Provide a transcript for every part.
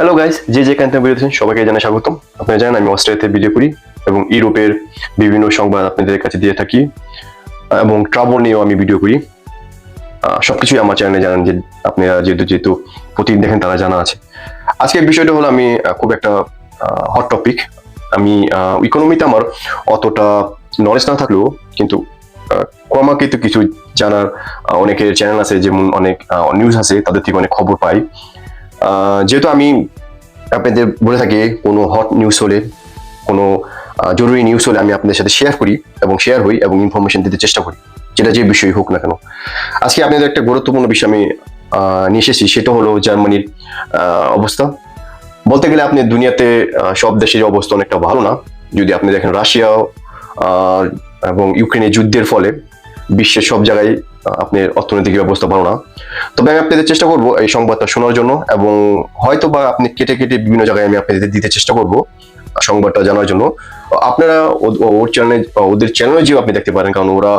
Hello guys যে যে Canter বেরিয়েছেন সবাইকে জানাই স্বাগতম। আপনারা জানেন আমি অস্ট্রেলিয়াতে ভিডিও করি এবং ইউরোপের বিভিন্ন সংবাদ আপনাদের কাছে দিয়ে থাকি এবং ট্রাভেল নিয়েও আমি ভিডিও করি। আহ, সবকিছুই আমার চ্যানেলে জানেন যে আপনারা যেহেতু যেহেতু প্রতিদিন দেখেন তারা জানা আছে। আজকের বিষয়টা হলো আমি খুব একটা হট টপিক আমি ইকোনমিতে আমার অতটা নলেজ না থাকলেও কিন্তু আহ, ক্রমান্বিত কিছু জানার অনেকের চ্যানেল আছে যেমন অনেক নিউজ আছে তাদের থেকে অনেক খবর পাই। যেহেতু আমি আপনাদের বলে থাকি, কোনো হট নিউজ হলে, কোনো জরুরি নিউজ হলে আমি আপনাদের সাথে শেয়ার করি এবং শেয়ার হই এবং ইনফরমেশন দিতে চেষ্টা করি, যেটা যে বিষয় হোক না কেন। আজকে আপনাদের একটা গুরুত্বপূর্ণ বিষয় আমি নিয়ে এসেছি, সেটা হলো জার্মানির অবস্থা। বলতে গেলে আপনি দুনিয়াতে সব দেশের অবস্থা অনেকটা ভালো না। যদি আপনি দেখেন রাশিয়া এবং ইউক্রেনের যুদ্ধের ফলে বিশ্বের সব জায়গায় আপনার অর্থনৈতিক ব্যবস্থা ভালো না। তবে আমি আপনাদের চেষ্টা করব এই সংবাদটা শোনার জন্য এবং হয়তো বা আপনি কেটে কেটে বিভিন্ন জায়গায় আমি আপনাদের দিতে চেষ্টা করব সংবাদটা জানার জন্য। আপনারা ওর চ্যানেলে ওদের চ্যানেলে যেও আপনি দেখতে পারেন, কারণ ওরা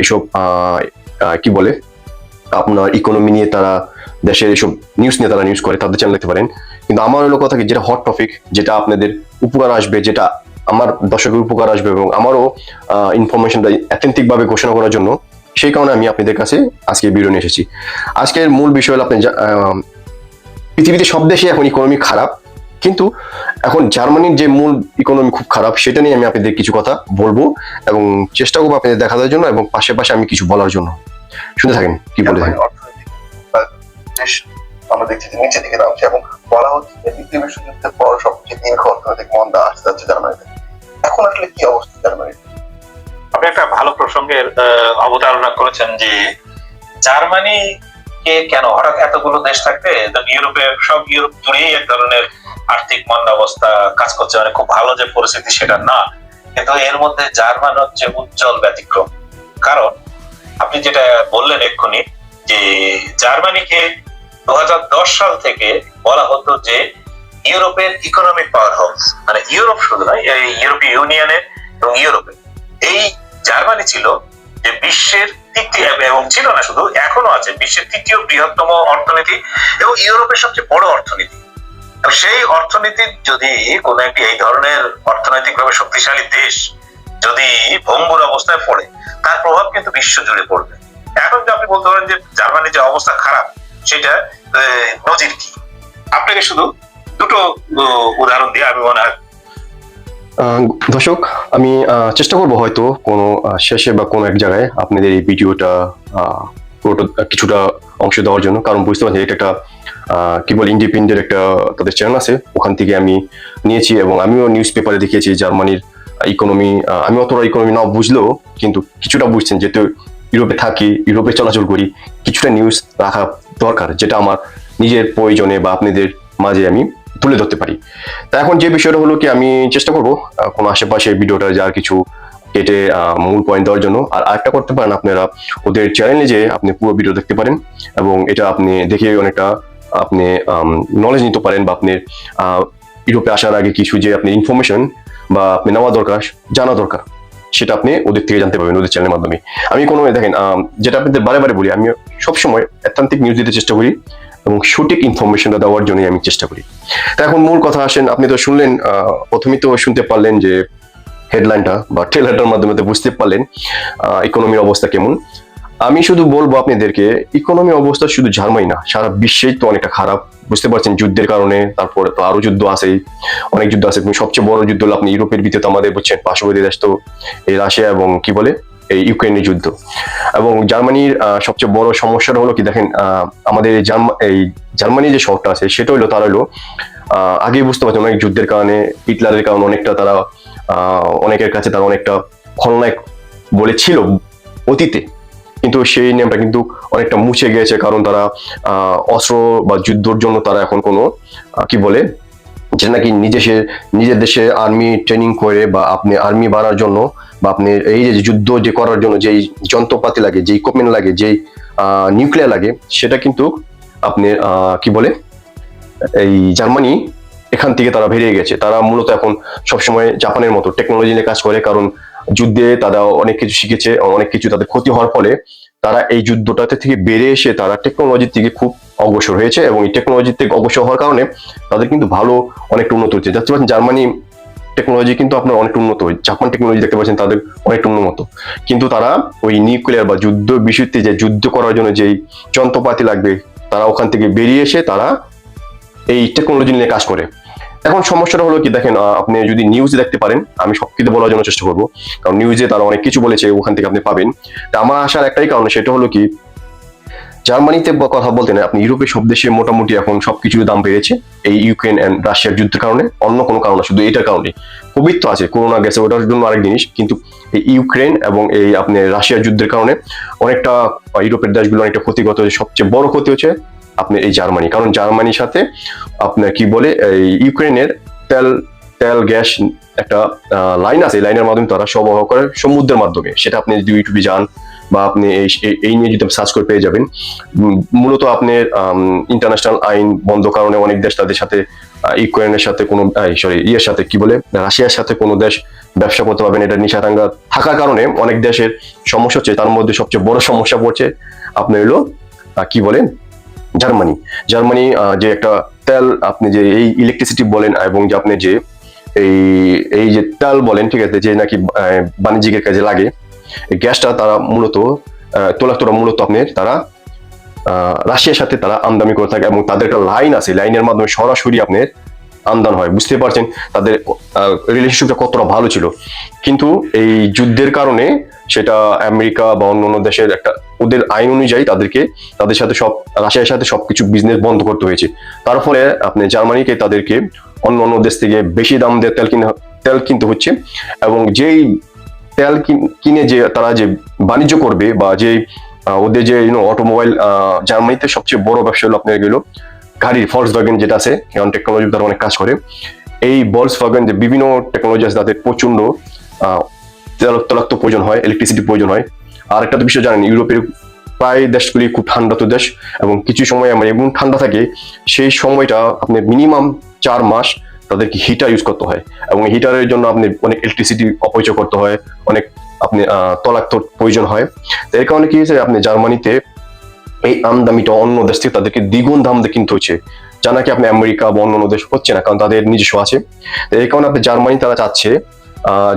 এইসব কি বলে, আপনার ইকোনমি নিয়ে তারা, দেশের এইসব নিউজ নিয়ে তারা নিউজ করে, তাদের চ্যানেল দেখতে পারেন। কিন্তু আমার হলো কথা কি, যেটা হট টপিক যেটা আপনাদের উপকার আসবে, যেটা আমার দর্শকের উপকার আসবে এবং আমারও ইনফরমেশনটা অ্যাথেন্টিক ভাবে ঘোষণা করার জন্য সেই কারণে আমি আপনাদের কাছে আজকে ভিডিও নিয়ে এসেছি। আজকের মূল বিষয় হলো আপনি পৃথিবীতে সব দেশে এখন ইকোনমি খারাপ, কিন্তু এখন জার্মানির যে মূল ইকোনমি খুব খারাপ, সেটা নিয়ে আমি আপনাদের কিছু কথা বলব এবং চেষ্টা করব আপনাদের দেখানোর জন্য এবং পাশে পাশে আমি কিছু বলার জন্য। শুনে থাকেন, কি বলে থাকেন? আমরা দেখছি যে নিচের দিকে নামছে এবং বলা হচ্ছে যে দ্বিতীয় বিশ্বযুদ্ধের সবচেয়ে দীর্ঘ অর্থনৈতিক মন্দা ভালো অবতারণা করেছেন যে জার্মানি কে কেন? হঠাৎ এতগুলো দেশ থাকতে ইউরোপে, সব ইউরোপ জুড়েই এক ধরনের আর্থিক মন্দাবস্থা কাজ করছে। মানে খুব ভালো যে পরিস্থিতি, সেটা না। কিন্তু এর মধ্যে জার্মান হচ্ছে উজ্জ্বল ব্যতিক্রম। কারণ আপনি যেটা বললেন এক্ষুনি, যে জার্মানিকে দু হাজার দশ সাল থেকে বলা হতো যে ইউরোপের ইকোনমিক পাওয়ার হাউস মানে ইউরোপ শুধু নয় ইউরোপীয় ইউনিয়নের এবং ইউরোপে। এই জার্মানি ছিল যে বিশ্বের তৃতীয়, এবং ছিল না শুধু, এখনও আছে, বিশ্বের তৃতীয় বৃহত্তম অর্থনীতি এবং ইউরোপের সবচেয়ে বড় অর্থনীতি। সেই অর্থনীতির যদি কোনো একটি এই ধরনের অর্থনৈতিকভাবে শক্তিশালী দেশ যদি ভঙ্গুর অবস্থায় পড়ে, তার প্রভাব কিন্তু বিশ্ব জুড়ে পড়বে। এখন যে আপনি বলতে পারেন যে জার্মানির যে অবস্থা খারাপ, সেটা নজির কি? আপনাকে শুধু দুটো উদাহরণ দিয়ে আমি মনে হয় দর্শক, আমি চেষ্টা করব হয়তো কোনো শেষে বা কোনো এক জায়গায় আপনাদের এই ভিডিওটা কিছুটা অংশ দেওয়ার জন্য। কারণ বুঝতে পারছি এটা একটা কি বলে ইন্ডিপেন্ডেন্ট একটা তাদের চ্যানেল আছে। ওখান থেকে আমি নিয়েছি এবং আমিও নিউজ পেপারে দেখিয়েছি জার্মানির ইকোনমি আমি অতটা ইকোনমি না বুঝলেও কিন্তু কিছুটা বুঝছেন যেহেতু ইউরোপে থাকি, ইউরোপে চলাচল করি, কিছুটা নিউজ রাখা দরকার যেটা আমার নিজের প্রয়োজনে বা আপনাদের মাঝে আমি তুলে ধরতে পারি। তা এখন যে বিষয়টা হলো কি আমি চেষ্টা করব কোনো আশেপাশে ভিডিওটা যার কিছু কেটে মূল পয়েন্ট দেওয়ার জন্য। আর আরেকটা করতে পারেন আপনারা, ওদের চ্যানেলে যে আপনি পুরো ভিডিও দেখতে পারেন এবং এটা আপনি দেখে অনেকটা আপনি নলেজ নিতে পারেন বা আপনি ইউরোপে আসার আগে কিছু যে আপনি ইনফরমেশন বা আপনি নেওয়া দরকার, জানা দরকার, সেটা আপনি ওদের থেকে জানতে পারবেন ওদের চ্যানেলের মাধ্যমে। আমি কোনো, দেখেন যেটা আপনাদের বারে বারে বলি আমি সবসময় অ্যাথেন্টিক নিউজ দিতে চেষ্টা করি। এবং সঠিক ইনফরমেশনটা দেওয়ার জন্যই আমি চেষ্টা করি। তা এখন মূল কথা আসেন, আপনি তো শুনলেন প্রথমেই তো শুনতে পারলেন যে হেডলাইনটা বা ট্রেলারটার মাধ্যমে তো বুঝতে পারলেন ইকোনমির অবস্থা কেমন। আমি শুধু বলব আপনাদেরকে ইকোনমি অবস্থা শুধু জার্মানি না, সারা বিশ্বেই তো অনেকটা খারাপ। বুঝতে পারছেন যুদ্ধের কারণে, তারপরে তো আরও যুদ্ধ আছেই, অনেক যুদ্ধ আছে। সবচেয়ে বড় যুদ্ধ হলো আপনি ইউরোপের ভিতরে তো আমাদের বুঝছেন, পার্শ্ববর্তী দেশ তো এই রাশিয়া এবং কি বলে এই ইউক্রেনের যুদ্ধ। এবং জার্মানির সবচেয়ে বড় সমস্যাটা হলো কি দেখেন আমাদের এই জার্মা, এই জার্মানি যে শহরটা আছে, সেটা হলো, তারা হলো আগেই বুঝতে পারছেন অনেক যুদ্ধের কারণে, হিটলারের কারণে অনেকটা তারা অনেকের কাছে তারা অনেকটা খলনায়ক বলেছিল অতীতে। কিন্তু সেই নিয়মটা কিন্তু অনেকটা মুছে গিয়েছে, কারণ তারা অস্ত্র বা যুদ্ধর জন্য তারা এখন কোনো কি বলে, যে নাকি নিজে নিজের দেশে আর্মি ট্রেনিং করে বা আপনি আর্মি বাড়ার জন্য বা আপনি এই যে যুদ্ধ যে করার জন্য যেই যন্ত্রপাতি লাগে, যেই ইকুইপমেন্ট লাগে, যেই নিউক্লিয়ার লাগে, সেটা কিন্তু আপনি কি বলে, এই জার্মানি এখান থেকে তারা বেরিয়ে গেছে। তারা মূলত এখন সবসময় জাপানের মতো টেকনোলজি নিয়ে কাজ করে, কারণ যুদ্ধে তারা অনেক কিছু শিখেছে, অনেক কিছু তাদের ক্ষতি হওয়ার ফলে তারা এই যুদ্ধটাতে থেকে বেরিয়ে এসে তারা টেকনোলজির থেকে খুব অগ্রসর হয়েছে এবং এই টেকনোলজির থেকে অগ্রসর হওয়ার কারণে তাদের কিন্তু ভালো অনেকটা উন্নত হচ্ছে। পাচ্ছেন জার্মানি টেকনোলজি কিন্তু আপনার অনেকটা উন্নত। জাপান টেকনোলজি দেখতে পাচ্ছেন, তাদের অনেকটা উন্নত। কিন্তু তারা ওই নিউক্লিয়ার বা যুদ্ধ বিষয়তে যে যুদ্ধ করার জন্য যেই যন্ত্রপাতি লাগবে, তারা ওখান থেকে বেরিয়ে এসে তারা এই টেকনোলজি নিয়ে কাজ করে। এখন সমস্যাটা হলো কি, দেখেন আপনি যদি নিউজ দেখতে পারেন, আমি সব কিছু বলার জন্য চেষ্টা করব। কারণ নিউজে তারা অনেক কিছু বলেছে, ওখান থেকে আপনি পাবেন। তা আমার আসার একটাই কারণ, সেটা হলো কি জার্মানিতে কথা বলতে না আপনি ইউরোপের সব দেশে মোটামুটি এখন সবকিছুর দাম বেড়েছে। এই ইউক্রেন এন্ড রাশিয়ার যুদ্ধের কারণে, অন্য কোনো কারণ শুধু এটার কারণে। কোভিড তো আছে করোনা গেছে, ওটার জন্য আরেক জিনিস, কিন্তু এই ইউক্রেন এবং এই আপনি রাশিয়ার যুদ্ধের কারণে অনেকটা ইউরোপের দেশগুলো অনেকটা ক্ষতিগত হয়েছে সবচেয়ে বড় ক্ষতি হচ্ছে আপনি এই জার্মানি। কারণ জার্মানির সাথে আপনার কি বলে, এই ইউক্রেনের তেল তেল, গ্যাস একটা লাইন আছে লাইনের মাধ্যমে তারা সরবরাহ করে সমুদ্রের মাধ্যমে। সেটা আপনি যদি ইউটিউবে যান বা আপনি এই নিয়ে যদি সার্চ করে পেয়ে যাবেন মূলত আপনার ইন্টারন্যাশনাল আইন বন্ধ কারণে অনেক দেশ তাদের সাথে ইউক্রেনের সাথে কোনো সরি ইয়ের সাথে কি বলে, রাশিয়ার সাথে কোনো দেশ ব্যবসা করতে পারবেন এটা নিষেধাজ্ঞা থাকার কারণে অনেক দেশের সমস্যা হচ্ছে, তার মধ্যে সবচেয়ে বড় সমস্যা পড়ছে আপনার হলো কি বলেন, জার্মানি। জার্মানি যে একটা তেল, আপনি যে এই ইলেকট্রিসিটি বলেন, এবং যে আপনি যে এই এই যে তেল বলেন, ঠিক আছে, যে নাকি বাণিজ্যিকের কাজে লাগে গ্যাসটা তারা মূলত তোলাক্তরা মূলত আপনার তারা রাশিয়ার সাথে তারা আমদানি করে থাকে এবং তাদের একটা লাইন আছে, লাইনের মাধ্যমে সরাসরি আপনার আমদান হয়। বুঝতে পারছেন? তাদের রিলেশনশিপটা কতটা ভালো ছিল। কিন্তু এই যুদ্ধের কারণে সেটা আমেরিকা বা অন্য অন্য দেশের একটা, ওদের আইন অনুযায়ী তাদেরকে, তাদের সাথে সব, রাশিয়ার সাথে সবকিছু বিজনেস বন্ধ করতে হয়েছে। তার ফলে আপনি জার্মানিকে তাদেরকে অন্য অন্য দেশ থেকে বেশি দাম দিয়ে তেল কিনে, তেল কিনতে হচ্ছে এবং যেই তেল কিন- যে তারা যে বাণিজ্য করবে বা যে ওদের যে ইউনো অটোমোবাইল জার্মানিতে সবচেয়ে বড় ব্যবসা হলো আপনার গেলো গাড়ির ফলস ভ্যাগন যেটা আছে কারণ টেকনোলজি তারা অনেক কাজ করে। এই বলস ভ্যাগন যে বিভিন্ন টেকনোলজি আছে তাদের প্রচণ্ড তৈলাক্ত প্রয়োজন হয় ইলেকট্রিসিটি প্রয়োজন হয়। আর একটা তো বিষয় জানেন, ইউরোপের প্রায় দেশগুলি খুব ঠান্ডা তো দেশ এবং কিছু সময় আমার এমন ঠান্ডা থাকে, সেই সময়টা আপনি মিনিমাম চার মাস তাদেরকে হিটার ইউজ করতে হয় এবং হিটারের জন্য আপনি অনেক ইলেকট্রিসিটি অপচয় করতে হয়, অনেক আপনি তলাক্ত প্রয়োজন হয়। তো এর কারণে কি হয়েছে আপনি জার্মানিতে এই আমদামিটা অন্য দেশ থেকে তাদেরকে দ্বিগুণ দাম দিয়ে কিনতে হচ্ছে। যা নাকি আপনি আমেরিকা বা অন্য দেশ হচ্ছে না, কারণ তাদের নিজস্ব আছে। তো এই কারণে আপনি জার্মানি তারা চাচ্ছে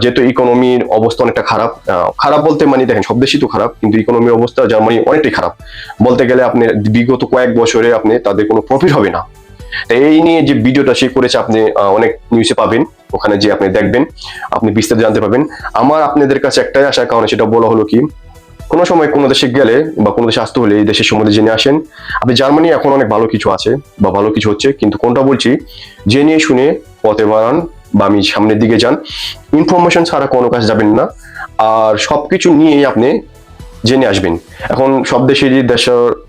যেহেতু ইকোনমির অবস্থা অনেকটা খারাপ খারাপ বলতে মানে দেখেন সব দেশই তো খারাপ, কিন্তু ইকোনমির অবস্থা জার্মানি অনেকটাই খারাপ। বলতে গেলে আপনি বিগত কয়েক বছরে আপনি তাদের কোনো প্রফিট হবে না। এই নিয়ে যে ভিডিওটা সে করেছে আপনি অনেক নিউজে পাবেন। ওখানে যে আপনি দেখবেন, আপনি বিস্তারিত জানতে পারবেন। আমার আপনাদের কাছে একটাই আসার কারণে, সেটা বলা হলো কি, কোনো সময় কোনো দেশে গেলে বা কোনো দেশে আসতে হলে এই দেশের সম্বন্ধে জেনে আসেন। আপনি জার্মানি এখন অনেক ভালো কিছু আছে বা ভালো কিছু হচ্ছে, কিন্তু কোনটা বলছি, জেনে শুনে পথে বাড়ান বা আমি সামনের দিকে যান। ইনফরমেশন ছাড়া কোনো কাজ যাবেন না। আর সবকিছু নিয়েই আপনি জেনে আসবেন। এখন সব দেশে দেশেরই দেশ,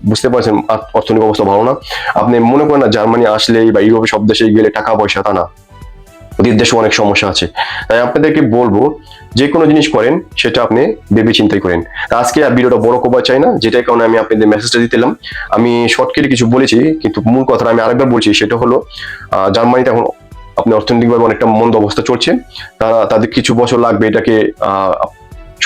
বুঝতে পারছেন অর্থনৈতিক অবস্থা ভালো না। আপনি মনে করেন না জার্মানি আসলেই বা ইউরোপে সব দেশে গেলে টাকা পয়সা, তা না। ওদের দেশে অনেক সমস্যা আছে। তাই আপনাদেরকে বলব, যে কোনো জিনিস করেন, সেটা আপনি ভেবে চিন্তাই করেন। আজকে আর ভিডিওটা বড় করবার চাই না, যেটার কারণে আমি আপনাদের মেসেজটা দিতেলাম। আমি শর্টকাটে কিছু বলেছি, কিন্তু মূল কথাটা আমি আরেকবার বলছি, সেটা হলো জার্মানিতে এখন আপনি অর্থনৈতিকভাবে অনেকটা মন্দ অবস্থা চলছে। তারা, তাদের কিছু বছর লাগবে এটাকে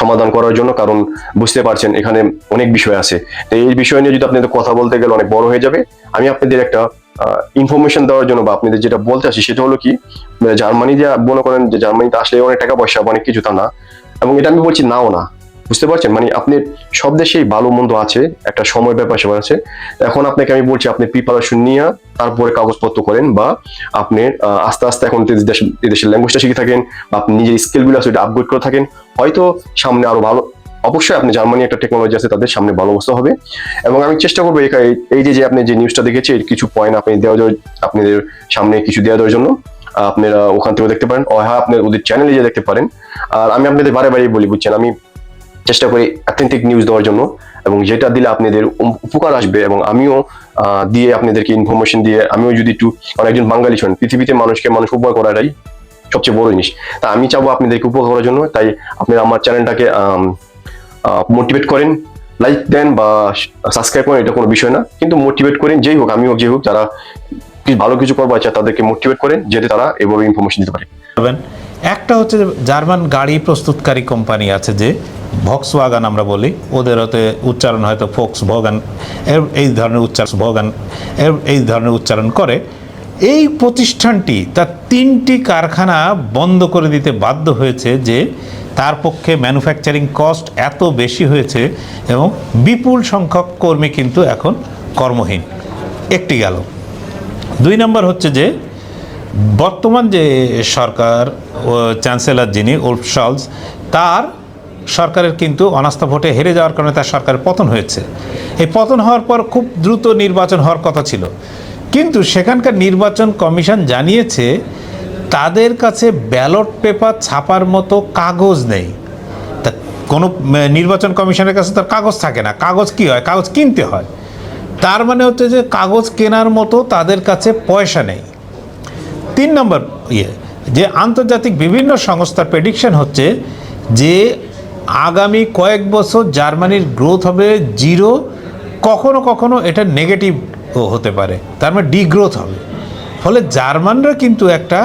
সমাধান করার জন্য, কারণ বুঝতে পারছেন এখানে অনেক বিষয় আছে। তো এই বিষয় নিয়ে যদি আপনাদের কথা বলতে গেলে অনেক বড় হয়ে যাবে। আমি আপনাদের একটা ইনফরমেশন দেওয়ার জন্য বা আপনাদের যেটা বলতে আসি সেটা হলো কি জার্মানি যে মনে করেন যে জার্মানিতে আসলে অনেক টাকা পয়সা অনেক কিছু তা না। এবং এটা আমি বলছি নাও না। বুঝতে পারছেন? মানে আপনি সব দেশেই ভালো মন্দ আছে, একটা সময় ব্যাপার স্যাপার আছে। এখন আপনাকে আমি বলছি, আপনি প্রিপারেশন নিয়ে তারপরে কাগজপত্র করেন বা আপনি আস্তে আস্তে এখন দেশের ল্যাঙ্গুয়েজটা শিখে থাকেন বা আপনি নিজের স্কিলগুলো আছে ওটা আপগ্রেড করে থাকেন, হয়তো সামনে আরও ভালো, অবশ্যই আপনি জার্মানি একটা টেকনোলজি আছে, তাদের সামনে ভালো অবস্থা হবে। এবং আমি চেষ্টা করব এই যে যে আপনি যে নিউজটা দেখেছি এর কিছু পয়েন্ট আপনি দেওয়া আপনাদের সামনে কিছু দেওয়া দেওয়ার জন্য, আপনারা ওখান থেকে দেখতে পারেন। হ্যাঁ আপনি ওদের চ্যানেলে যে দেখতে পারেন। আর আমি আপনাদের বারে বারে বলি, বুঝছেন? আমি চেষ্টা করি অথেন্টিক নিউজ দেওয়ার জন্য এবং যেটা দিলে আপনাদের উপকার আসবে এবং আমিও দিয়ে আপনাদেরকে ইনফরমেশন দিয়ে আমিও যদি একটু কারণ একজন বাঙালি শোনেন পৃথিবীতে মানুষকে মানুষ উপকার করাটাই সবচেয়ে বড় জিনিস। তা আমি চাবো আপনাদেরকে উপকার করার জন্য, তাই আপনারা আমার চ্যানেলটাকে মোটিভেট করেন লাইক দেন বা সাবস্ক্রাইব করেন, এটা কোনো বিষয় না। কিন্তু মোটিভেট করেন, যেই হোক আমি হোক যে হোক, যারা ভালো কিছু করবার চায়, তাদেরকে মোটিভেট করেন, যাতে তারা এভাবে ইনফরমেশন দিতে পারে। একটা হচ্ছে জার্মান গাড়ি প্রস্তুতকারী কোম্পানি আছে যে ভক্স ওয়াগান আমরা বলি, ওদের হতে উচ্চারণ হয়তো ফোক্স ভগান এর- এই ধরনের উচ্চারণ, ভগান, এর- এই ধরনের উচ্চারণ করে। এই প্রতিষ্ঠানটি তার তিনটি কারখানা বন্ধ করে দিতে বাধ্য হয়েছে যে তার পক্ষে ম্যানুফ্যাকচারিং কস্ট এত বেশি হয়েছে এবং বিপুল সংখ্যক কর্মী কিন্তু এখন কর্মহীন। একটি গেল। দুই নম্বর হচ্ছে যে বর্তমান যে সরকার চ্যান্সেলর যিনি উল্ফ শলস তার সরকারের কিন্তু অনাস্থা ভোটে হেরে যাওয়ার কারণে তার সরকারের পতন হয়েছে। এই পতন হওয়ার পর খুব দ্রুত নির্বাচন হওয়ার কথা ছিল। কিন্তু সেখানকার নির্বাচন কমিশন জানিয়েছে, তাদের কাছে ব্যালট পেপার ছাপার মতো কাগজ নেই। তা কোনো নির্বাচন কমিশনের কাছে তার কাগজ থাকে না। কাগজ কি হয়? কাগজ কিনতে হয়। তার মানে হচ্ছে যে কাগজ কেনার মতো তাদের কাছে পয়সা নেই। তিন নম্বর ইয়ে যে আন্তর্জাতিক বিভিন্ন সংস্থার প্রেডিকশন হচ্ছে যে আগামী কয়েক বছর জার্মানির গ্রোথ হবে জিরো কখনো কখনো এটা নেগেটিভ হতে পারে। তার মানে ডিগ্রোথ হবে। ফলে জার্মানরা কিন্তু একটা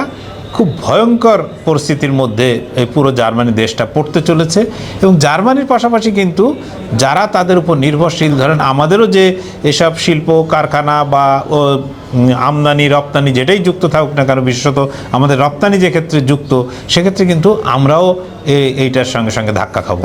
খুব ভয়ঙ্কর পরিস্থিতির মধ্যে এই পুরো জার্মানি দেশটা পড়তে চলেছে এবং জার্মানির পাশাপাশি কিন্তু যারা তাদের উপর নির্ভরশীল, ধরেন আমাদেরও যে এসব শিল্প, কারখানা বা আমদানি, রপ্তানি যেটাই যুক্ত থাকুক না কেন, বিশেষত আমাদের রপ্তানি যে ক্ষেত্রে যুক্ত, সেক্ষেত্রে কিন্তু আমরাও এইটার সঙ্গে সঙ্গে ধাক্কা খাব।